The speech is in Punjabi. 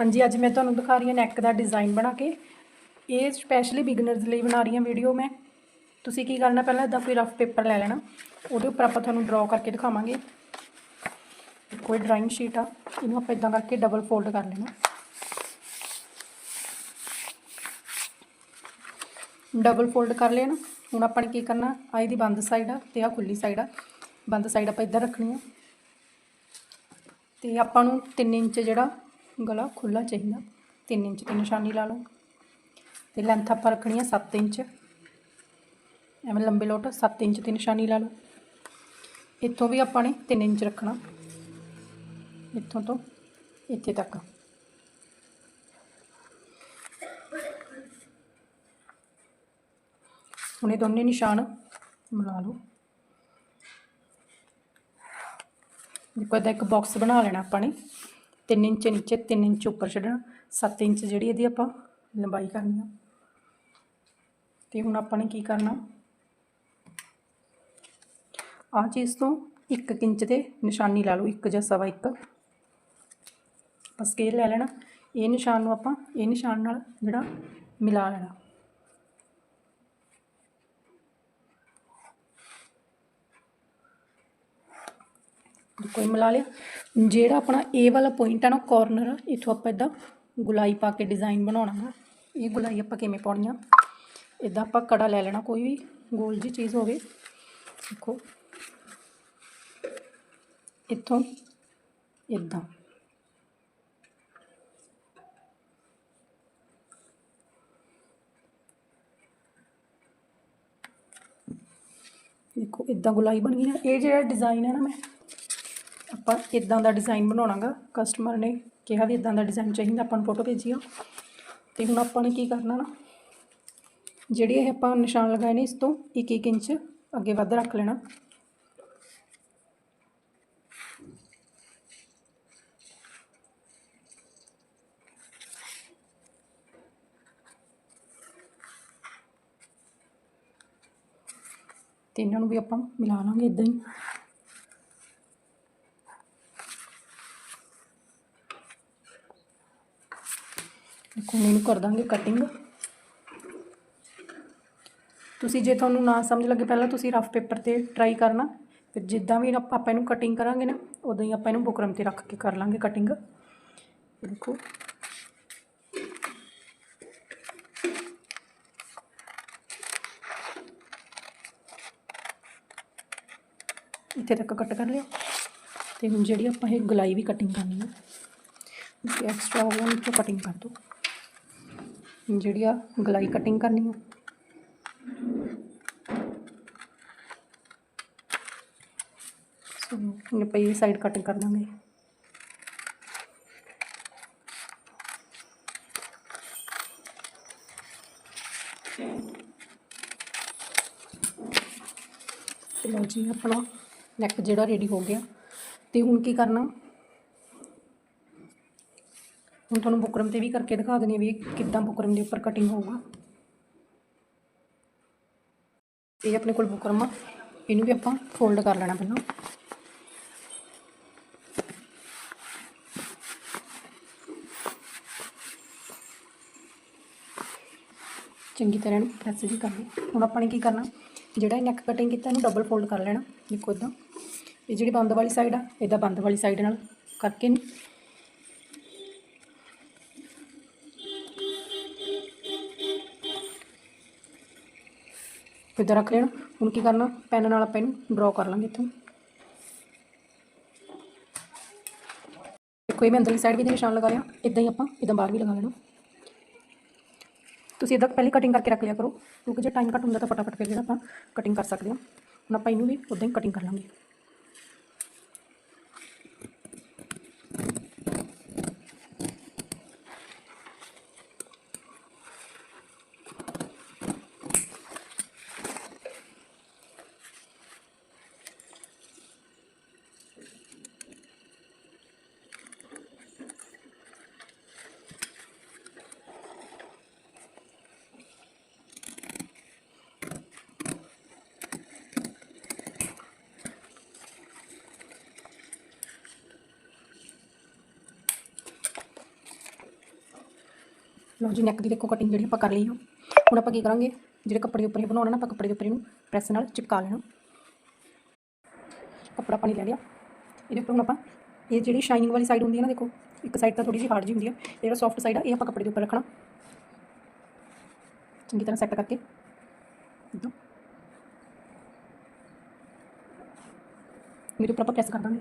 ਹਾਂਜੀ, ਅੱਜ ਮੈਂ ਤੁਹਾਨੂੰ ਦਿਖਾ ਰਹੀ ਹਾਂ ਨੈਕ ਦਾ ਡਿਜ਼ਾਈਨ ਬਣਾ ਕੇ। ਇਹ ਸਪੈਸ਼ਲੀ ਬਿਗਨਰਸ ਲਈ ਬਣਾ ਰਹੀ ਹਾਂ ਵੀਡੀਓ ਮੈਂ। ਤੁਸੀਂ ਕੀ ਕਰਨਾ ਪਹਿਲਾਂ ਇਦਾਂ ਕੋਈ ਰਫ ਪੇਪਰ ਲੈ ਲੈਣਾ। ਉਹਦੇ ਉੱਪਰ ਆਪਾਂ ਤੁਹਾਨੂੰ ਡਰਾ ਕਰਕੇ ਦਿਖਾਵਾਂਗੇ। ਕੋਈ ਡਰਾਇੰਗ ਸ਼ੀਟ ਆ। ਇਹਨੂੰ ਆਪਾਂ ਇਦਾਂ ਕਰਕੇ ਡਬਲ ਫੋਲਡ ਕਰ ਲੈਣਾ। ਡਬਲ ਫੋਲਡ ਕਰ ਲਿਆ ਨਾ ਹੁਣ ਆਪਾਂ ਨੇ ਕੀ ਕਰਨਾ? ਆ ਇਹਦੀ ਬੰਦ ਸਾਈਡ ਆ ਤੇ ਆ ਖੁੱਲੀ ਸਾਈਡ ਆ। ਬੰਦ ਸਾਈਡ ਆਪਾਂ ਇੱਧਰ ਰੱਖਣੀ ਆ। ਤੇ ਆਪਾਂ ਨੂੰ 3 ਇੰਚ ਜਿਹੜਾ ਗਲਾ ਖੁੱਲਾ ਚਾਹੀਦਾ। 3 ਇੰਚ ਦੀ ਨਿਸ਼ਾਨੀ ਲਾ ਲਓ। ਤੇ ਲੈਂਥ ਆਪਾਂ ਰੱਖਣੀ ਆ 7 ਇੰਚ। ਐਵੇਂ ਲੰਬੇ ਲੋਟ 7 ਇੰਚ ਦੀ ਨਿਸ਼ਾਨੀ ਲਾ ਲਓ। ਇੱਥੋਂ ਵੀ ਆਪਾਂ ਨੇ 3 ਇੰਚ ਰੱਖਣਾ। ਇੱਥੋਂ ਤੋਂ ਇੱਥੇ ਤੱਕ। ਹੁਣ ਇਹ ਦੋਨੇ ਨਿਸ਼ਾਨ ਮਿਲਾ ਲਓ। ਦੇਖੋ ਇਹਦਾ ਇੱਕ ਬਾਕਸ ਬਣਾ ਲੈਣਾ ਆਪਾਂ ਨੇ। 3 ਇੰਚ ਨੀਚੇ 3 ਇੰਚ ਉੱਪਰ ਛੱਡਣਾ 7 ਇੰਚ ਜਿਹੜੀ ਇਹਦੀ ਆਪਾਂ ਲੰਬਾਈ ਕਰਨੀ ਆ। ਤੇ ਹੁਣ ਆਪਾਂ ਨੇ ਕੀ ਕਰਨਾ? ਆਹ ਚੀਜ਼ ਤੋਂ 1 ਇੰਚ ਤੇ ਨਿਸ਼ਾਨੀ ਲਾ ਲਓ, ਇੱਕ ਜਾਂ ਸਵਾ ਇੱਕ। ਆਪਾਂ ਸਕੇਲ ਲੈ ਲੈਣਾ। ਇਹ ਨਿਸ਼ਾਨ ਨੂੰ ਆਪਾਂ, ਇਹ ਨਿਸ਼ਾਨ ਨਾਲ ਜਿਹੜਾ ਮਿਲਾ ਲੈਣਾ। ਕੋਈ ਮਿਲਾ ਲਿਆ। ਜਿਹੜਾ ਆਪਣਾ ਇਹ ਵਾਲਾ ਪੁਆਇੰਟ ਆ ਨਾ ਕਾਰਨਰ ਇਥੋਂ ਆਪਾਂ ਇਦਾਂ ਗੁਲਾਈ ਪਾ ਕੇ ਡਿਜ਼ਾਈਨ ਬਣਾਉਣਾ ਹੈ ਇਹ ਗੁਲਾਈ ਆਪਾਂ ਕਿਵੇਂ ਪਾਉਣੀ ਆ? ਇਦਾਂ ਆਪਾਂ ਕੜਾ ਲੈ ਲੈਣਾ, ਕੋਈ ਵੀ ਗੋਲ ਜੀ ਚੀਜ਼ ਹੋਵੇ। ਦੇਖੋ। ਇੱਥੋਂ ਇਦਾਂ ਦੇਖੋ ਇਦਾਂ ਗੁਲਾਈ ਬਣ ਗਈ ਨਾ ਇਹ ਜਿਹੜਾ ਡਿਜ਼ਾਈਨ ਹੈ ਨਾ ਮੈਂ ਆਪਾਂ ਇਦਾਂ ਦਾ ਡਿਜ਼ਾਈਨ ਬਣਾਉਣਾਗਾ? ਕਸਟਮਰ ਨੇ ਕਿਹਾ ਵੀ ਇਦਾਂ ਦਾ ਡਿਜ਼ਾਈਨ ਚਾਹੀਦਾ, ਆਪਾਂ ਨੂੰ ਫੋਟੋ ਭੇਜੀ ਆ ਤੇ ਹੁਣ ਆਪਾਂ ਨੇ ਕੀ ਕਰਨਾ ਨਾ, ਜਿਹੜੀ ਇਹ ਆਪਾਂ ਨਿਸ਼ਾਨ ਲਗਾਏ ਨੇ ਇਸ ਤੋਂ 1-1 ਇੰਚ ਅੱਗੇ ਵੱਧ ਰੱਖ ਲੈਣਾ। ਤੇ ਇਹਨਾਂ ਨੂੰ ਵੀ ਆਪਾਂ ਮਿਲਾ ਲਾਂਗੇ ਇਦਾਂ ਹੀ। ਹੁਣ ਇਹਨੂੰ ਕਰ ਦਾਂਗੇ ਕਟਿੰਗ ਤੁਸੀਂ ਜੇ ਤੁਹਾਨੂੰ ਨਾ ਸਮਝ ਲੱਗੇ, ਪਹਿਲਾਂ ਤੁਸੀਂ ਰਫ ਪੇਪਰ ਤੇ ਟਰਾਈ ਕਰਨਾ। ਫਿਰ ਜਿੱਦਾਂ ਵੀ ਆਪਾਂ ਆਪਾਂ ਇਹਨੂੰ ਕਟਿੰਗ ਕਰਾਂਗੇ ਨਾ, ਉਦੋਂ ਹੀ ਆਪਾਂ ਇਹਨੂੰ ਬੁਕਰਮ ਤੇ ਰੱਖ ਕੇ ਕਰ ਲਾਂਗੇ ਕਟਿੰਗ ਦੇਖੋ। ਇੱਥੇ ਤੱਕ ਕੱਟ ਕਰ ਲਿਆ। ਤੇ ਹੁਣ ਜਿਹੜੀ ਆਪਾਂ ਇਹ ਗਲਾਈ ਵੀ ਕਟਿੰਗ ਕਰਨੀ ਹੈ ਐਕਸਟਰਾ ਹੋ ਗਿਆ ਕਟਿੰਗ ਕਰ ਦੋ ਜਿਹੜੀ ਆ, ਗਲਾਈ ਕਟਿੰਗ ਕਰਨੀ ਆ। ਸੋ ਇਹਨੇ ਪਈ ਸਾਈਡ ਕਟਿੰਗ ਕਰ ਦਾਂਗੇ। ਤੇ ਲਓ ਜੀ, ਆਪਣਾ ਨੈਕ ਜਿਹੜਾ ਰੈਡੀ ਹੋ ਗਿਆ। ਤੇ ਹੁਣ ਕੀ ਕਰਨਾ? ਹੁਣ ਤੁਹਾਨੂੰ ਬੁਕਰਮ ਤੇ ਵੀ ਕਰਕੇ ਦਿਖਾ ਦਿੰਦੀ ਹਾਂ ਵੀ ਕਿੱਦਾਂ ਬੁਕਰਮ ਦੇ ਉੱਪਰ ਕਟਿੰਗ ਹੋਊਗਾ। ਇਹ ਆਪਣੇ ਕੋਲ ਬੁਕਰਮ ਆ। ਇਹਨੂੰ ਵੀ ਆਪਾਂ ਫੋਲਡ ਕਰ ਲੈਣਾ ਪਹਿਲਾਂ। ਚੰਗੀ ਤਰ੍ਹਾਂ ਇਹਨੂੰ ਪ੍ਰੈਸ ਵੀ ਕਰ ਲਈ। ਹੁਣ ਆਪਾਂ ਨੇ ਕੀ ਕਰਨਾ, ਜਿਹੜਾ ਇਹ ਨੈਕ ਕਟਿੰਗ ਕੀਤਾ ਇਹਨੂੰ ਡਬਲ ਫੋਲਡ ਕਰ ਲੈਣਾ। ਦੇਖੋ ਇਦਾਂ ਇਹ ਜਿਹੜੀ ਬੰਦ ਵਾਲੀ ਸਾਈਡ ਆ, ਇਹਦਾ ਬੰਦ ਵਾਲੀ ਸਾਈਡ ਨਾਲ ਕਰਕੇ ਇਹਨੂੰ ਰੱਖ ਲੈਣਾ। ਹੁਣ ਕੀ ਕਰਨਾ? ਪੈਨ ਨਾਲ ਆਪਾਂ ਇਹਨੂੰ ਡਰਾ ਕਰ ਲਾਂਗੇ ਇੱਥੋਂ। ਦੇਖੋ ਇਹ ਮੈਂ ਅੰਦਰਲੀ ਸਾਈਡ ਵੀ ਦੇ ਨਿਸ਼ਾਨ ਲਗਾ ਲਿਆ ਇਦਾਂ ਹੀ ਆਪਾਂ ਇਦਾਂ ਬਾਹਰ ਵੀ ਲਗਾ ਲੈਣਾ। ਤੁਸੀਂ ਇਦਾਂ ਪਹਿਲੇ ਕਟਿੰਗ ਕਰਕੇ ਰੱਖ ਲਿਆ ਕਰੋ, ਕਿਉਂਕਿ ਜੇ ਟਾਈਮ ਘੱਟ ਹੁੰਦਾ ਤਾਂ ਫਟਾਫਟ ਫਿਰ ਜਿਹੜਾ ਆਪਾਂ ਕਟਿੰਗ ਕਰ ਸਕਦੇ ਹਾਂ। ਹੁਣ ਆਪਾਂ ਇਹਨੂੰ ਵੀ ਉਦਾਂ ਹੀ ਕਟਿੰਗ ਕਰ ਲਾਂਗੇ। ਲਓ ਜੀ ਨੈਕ ਦੀ ਦੇਖੋ ਕਟਿੰਗ ਜਿਹੜੀ ਆਪਾਂ ਕਰ ਲਈ ਆ। ਹੁਣ ਆਪਾਂ ਕੀ ਕਰਾਂਗੇ? ਜਿਹੜੇ ਕੱਪੜੇ ਉੱਪਰ ਇਹ ਬਣਾਉਣਾ ਨਾ ਆਪਾਂ ਕੱਪੜੇ ਦੇ ਉੱਪਰ ਇਹਨੂੰ ਪ੍ਰੈਸ ਨਾਲ ਚਿਪਕਾ ਲੈਣਾ। ਕੱਪੜਾ ਪਾਣੀ ਲੈ ਲਿਆ। ਇਹਦੇ ਉੱਪਰ ਹੁਣ ਆਪਾਂ ਇਹ ਜਿਹੜੀ ਸ਼ਾਈਨਿੰਗ ਵਾਲੀ ਸਾਈਡ ਹੁੰਦੀ ਹੈ ਨਾ, ਦੇਖੋ, ਇੱਕ ਸਾਈਡ ਤਾਂ ਥੋੜੀ ਜਿਹੀ ਹਾਰਡ ਜਿਹੀ ਹੁੰਦੀ ਹੈ ਜਿਹੜਾ ਸੌਫਟ ਸਾਈਡ ਆ, ਇਹ ਆਪਾਂ ਕੱਪੜੇ ਦੇ ਉੱਪਰ ਰੱਖਣਾ। ਚੰਗੀ ਤਰ੍ਹਾਂ ਸੈੱਟ ਕਰਕੇ। ਇੱਦਾਂ ਇਹਦੇ ਉੱਪਰ ਆਪਾਂ ਪ੍ਰੈਸ ਕਰ ਦਾਂਗੇ।